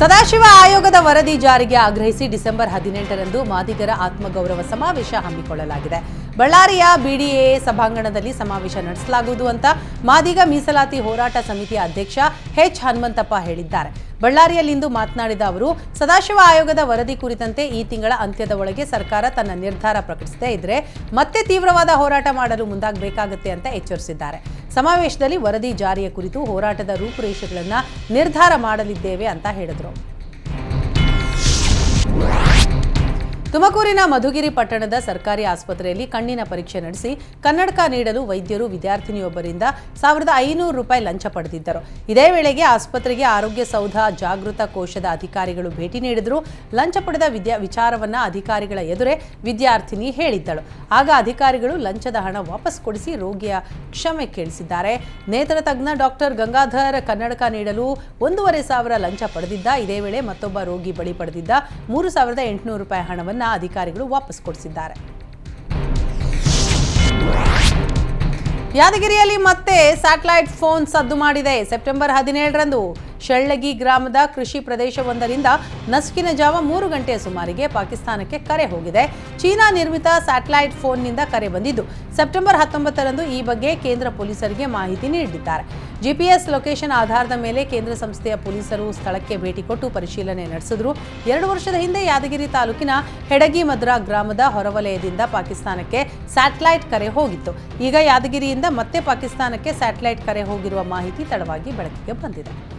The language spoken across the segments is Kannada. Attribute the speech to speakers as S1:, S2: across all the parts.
S1: ಸದಾಶಿವ ಆಯೋಗದ ವರದಿ ಜಾರಿಗೆ ಆಗ್ರಹಿಸಿ ಡಿಸೆಂಬರ್ ಹದಿನೆಂಟರಂದು ಮಾದಿಗರ ಆತ್ಮಗೌರವ ಸಮಾವೇಶ ಹಮ್ಮಿಕೊಳ್ಳಲಾಗಿದೆ. ಬಳ್ಳಾರಿಯ ಬಿಡಿಎ ಸಭಾಂಗಣದಲ್ಲಿ ಸಮಾವೇಶ ನಡೆಸಲಾಗುವುದು ಅಂತ ಮಾದಿಗ ಮೀಸಲಾತಿ ಹೋರಾಟ ಸಮಿತಿಯ ಅಧ್ಯಕ್ಷ ಎಚ್ ಹನುಮಂತಪ್ಪ ಹೇಳಿದ್ದಾರೆ. ಬಳ್ಳಾರಿಯಲ್ಲಿಂದು ಮಾತನಾಡಿದ ಅವರು, ಸದಾಶಿವ ಆಯೋಗದ ವರದಿ ಕುರಿತಂತೆ ಈ ತಿಂಗಳ ಅಂತ್ಯದ ಒಳಗೆ ಸರ್ಕಾರ ತನ್ನ ನಿರ್ಧಾರ ಪ್ರಕಟಿಸದೇ ಇದ್ರೆ ಮತ್ತೆ ತೀವ್ರವಾದ ಹೋರಾಟ ಮಾಡಲು ಮುಂದಾಗಬೇಕಾಗುತ್ತೆ ಅಂತ ಎಚ್ಚರಿಸಿದ್ದಾರೆ. ಸಮಾವೇಶದಲ್ಲಿ ವರದಿ ಜಾರಿಯ ಕುರಿತು ಹೋರಾಟದ ರೂಪುರೇಷೆಗಳನ್ನು ನಿರ್ಧಾರ ಮಾಡಲಿದ್ದೇವೆ ಅಂತ ಹೇಳಿದರು. ತುಮಕೂರಿನ ಮಧುಗಿರಿ ಪಟ್ಟಣದ ಸರ್ಕಾರಿ ಆಸ್ಪತ್ರೆಯಲ್ಲಿ ಕಣ್ಣಿನ ಪರೀಕ್ಷೆ ನಡೆಸಿ ಕನ್ನಡಕ ನೀಡಲು ವೈದ್ಯರು ವಿದ್ಯಾರ್ಥಿನಿಯೊಬ್ಬರಿಂದ ಸಾವಿರದ ಐನೂರು ರೂಪಾಯಿ ಲಂಚ ಪಡೆದಿದ್ದರು. ಇದೇ ವೇಳೆಗೆ ಆಸ್ಪತ್ರೆಗೆ ಆರೋಗ್ಯ ಸೌಧ, ಜಾಗೃತ ಕೋಶದ ಅಧಿಕಾರಿಗಳು ಭೇಟಿ ನೀಡಿದರು. ಲಂಚ ಪಡೆದ ವಿದ್ಯಾ ವಿಚಾರವನ್ನ ಅಧಿಕಾರಿಗಳ ಎದುರೇ ವಿದ್ಯಾರ್ಥಿನಿ ಹೇಳಿದ್ದಳು. ಆಗ ಅಧಿಕಾರಿಗಳು ಲಂಚದ ಹಣ ವಾಪಸ್ ಕೊಡಿಸಿ ರೋಗಿಯ ಕ್ಷಮೆ ಕೇಳಿಸಿದ್ದಾರೆ. ನೇತ್ರ ತಜ್ಞ ಡಾಕ್ಟರ್ ಗಂಗಾಧರ್ ಕನ್ನಡಕ ನೀಡಲು ಒಂದೂವರೆ ಸಾವಿರ ಲಂಚ ಪಡೆದಿದ್ದ. ಇದೇ ವೇಳೆ ಮತ್ತೊಬ್ಬ ರೋಗಿ ಬಳಿ ಪಡೆದಿದ್ದ. ಮೂರು ಸಾವಿರದ ಎಂಟುನೂರು ರೂಪಾಯಿ ಹಣವನ್ನು ಅಧಿಕಾರಿಗಳು ವಾಪಸ್ ಕೊಡಿಸಿದ್ದಾರೆ. ಯಾದಗಿರಿಯಲ್ಲಿ ಮತ್ತೆ ಸ್ಯಾಟಲೈಟ್ ಫೋನ್ ಸದ್ದು ಮಾಡಿದೆ. ಸೆಪ್ಟೆಂಬರ್ ಹದಿನೇಳರಂದು ಶೆಳ್ಳಗಿ ಗ್ರಾಮದ ಕೃಷಿ ಪ್ರದೇಶವೊಂದರಿಂದ ನಸುಕಿನ ಜಾವ ಮೂರು ಗಂಟೆಯ ಸುಮಾರಿಗೆ ಪಾಕಿಸ್ತಾನಕ್ಕೆ ಕರೆ ಹೋಗಿದೆ. ಚೀನಾ ನಿರ್ಮಿತ ಸ್ಯಾಟಲೈಟ್ ಫೋನ್ನಿಂದ ಕರೆ ಬಂದಿದ್ದು. ಸೆಪ್ಟೆಂಬರ್ ಹತ್ತೊಂಬತ್ತರಂದು ಈ ಬಗ್ಗೆ ಕೇಂದ್ರ ಪೊಲೀಸರಿಗೆ ಮಾಹಿತಿ ನೀಡಿದ್ದಾರೆ. ಜಿಪಿಎಸ್ ಲೊಕೇಶನ್ ಆಧಾರದ ಮೇಲೆ ಕೇಂದ್ರ ಸಂಸ್ಥೆಯ ಪೊಲೀಸರು ಸ್ಥಳಕ್ಕೆ ಭೇಟಿ ಕೊಟ್ಟು ಪರಿಶೀಲನೆ ನಡೆಸಿದ್ರು. ಎರಡು ವರ್ಷದ ಹಿಂದೆ ಯಾದಗಿರಿ ತಾಲೂಕಿನ ಹೆಡಗಿ ಮದ್ರಾ ಗ್ರಾಮದ ಹೊರವಲಯದಿಂದ ಪಾಕಿಸ್ತಾನಕ್ಕೆ ಸ್ಯಾಟಲೈಟ್ ಕರೆ ಹೋಗಿತ್ತು. ಈಗ ಯಾದಗಿರಿಯಿಂದ ಮತ್ತೆ ಪಾಕಿಸ್ತಾನಕ್ಕೆ ಸ್ಯಾಟಲೈಟ್ ಕರೆ ಹೋಗಿರುವ ಮಾಹಿತಿ ತಡವಾಗಿ ಬೆಳಕಿಗೆ ಬಂದಿದೆ.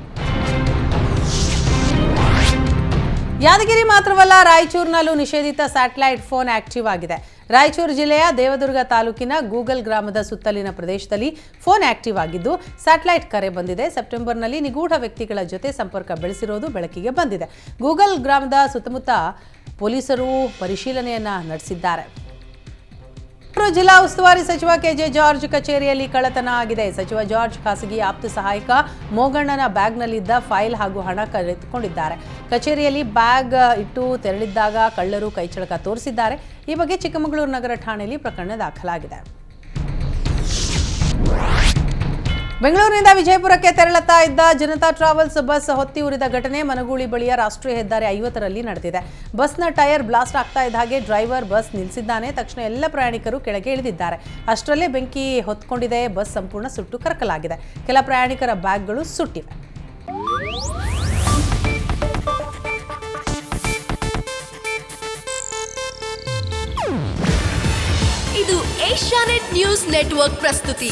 S1: ಯಾದಗಿರಿ ಮಾತ್ರವಲ್ಲ, ರಾಯಚೂರಿನಲ್ಲೂ ನಿಷೇಧಿತ ಸ್ಯಾಟಲೈಟ್ ಫೋನ್ ಆಕ್ಟಿವ್ ಆಗಿದೆ. ರಾಯಚೂರು ಜಿಲ್ಲೆಯ ದೇವದುರ್ಗ ತಾಲೂಕಿನ ಗೂಗಲ್ ಗ್ರಾಮದ ಸುತ್ತಲಿನ ಪ್ರದೇಶದಲ್ಲಿ ಫೋನ್ ಆಕ್ಟಿವ್ ಆಗಿದ್ದು, ಸ್ಯಾಟಲೈಟ್ ಕರೆ ಬಂದಿದೆ. ಸೆಪ್ಟೆಂಬರ್ನಲ್ಲಿ ನಿಗೂಢ ವ್ಯಕ್ತಿಗಳ ಜೊತೆ ಸಂಪರ್ಕ ಬೆಳೆಸಿರೋದು ಬೆಳಕಿಗೆ ಬಂದಿದೆ. ಗೂಗಲ್ ಗ್ರಾಮದ ಸುತ್ತಮುತ್ತ ಪೊಲೀಸರು ಪರಿಶೀಲನೆಯನ್ನ ನಡೆಸಿದ್ದಾರೆ. ಜಿಲ್ಲಾ ಉಸ್ತುವಾರಿ ಸಚಿವ ಕೆಜೆ ಜಾರ್ಜ್ ಕಚೇರಿಯಲ್ಲಿ ಕಳ್ಳತನ ಆಗಿದೆ. ಸಚಿವ ಜಾರ್ಜ್ ಖಾಸಗಿ ಆಪ್ತ ಸಹಾಯಕ ಮೋಗಣ್ಣನ ಬ್ಯಾಗ್ನಲ್ಲಿದ್ದ ಫೈಲ್ ಹಾಗೂ ಹಣ ಕಳೆದುಕೊಂಡಿದ್ದಾರೆ. ಕಚೇರಿಯಲ್ಲಿ ಬ್ಯಾಗ್ ಇಟ್ಟು ತೆರಳಿದ್ದಾಗ ಕಳ್ಳರು ಕೈಚಳಕ ತೋರಿಸಿದ್ದಾರೆ. ಈ ಬಗ್ಗೆ ಚಿಕ್ಕಮಗಳೂರು ನಗರ ಠಾಣೆಯಲ್ಲಿ ಪ್ರಕರಣ ದಾಖಲಾಗಿದೆ. ಬೆಂಗಳೂರಿನಿಂದ ವಿಜಯಪುರಕ್ಕೆ ತೆರಳುತ್ತಾ ಇದ್ದ ಜನತಾ ಟ್ರಾವೆಲ್ಸ್ ಬಸ್ ಹೊತ್ತಿ ಉರಿದ ಘಟನೆ ಮನಗೂಳಿ ಬಳಿಯ ರಾಷ್ಟ್ರೀಯ ಹೆದ್ದಾರಿ ಐವತ್ತರಲ್ಲಿ ನಡೆದಿದೆ. ಬಸ್ನ ಟೈರ್ ಬ್ಲಾಸ್ಟ್ ಆಗ್ತಾ ಇದ್ದ ಹಾಗೆ ಡ್ರೈವರ್ ಬಸ್ ನಿಲ್ಲಿಸಿದ್ದಾನೆ ತಕ್ಷಣ ಎಲ್ಲ ಪ್ರಯಾಣಿಕರು ಕೆಳಗೆ ಇಳಿದಿದ್ದಾರೆ. ಅಷ್ಟರಲ್ಲೇ ಬೆಂಕಿ ಹೊತ್ಕೊಂಡಿದೆ. ಬಸ್ ಸಂಪೂರ್ಣ ಸುಟ್ಟು ಕರಕಲಾಗಿದೆ. ಕೆಲ ಪ್ರಯಾಣಿಕರ ಬ್ಯಾಗ್ಗಳು ಸುಟ್ಟಿವೆ.
S2: ಇದು ಏಷ್ಯಾನೆಟ್ ನ್ಯೂಸ್ ನೆಟ್ವರ್ಕ್ ಪ್ರಸ್ತುತಿ.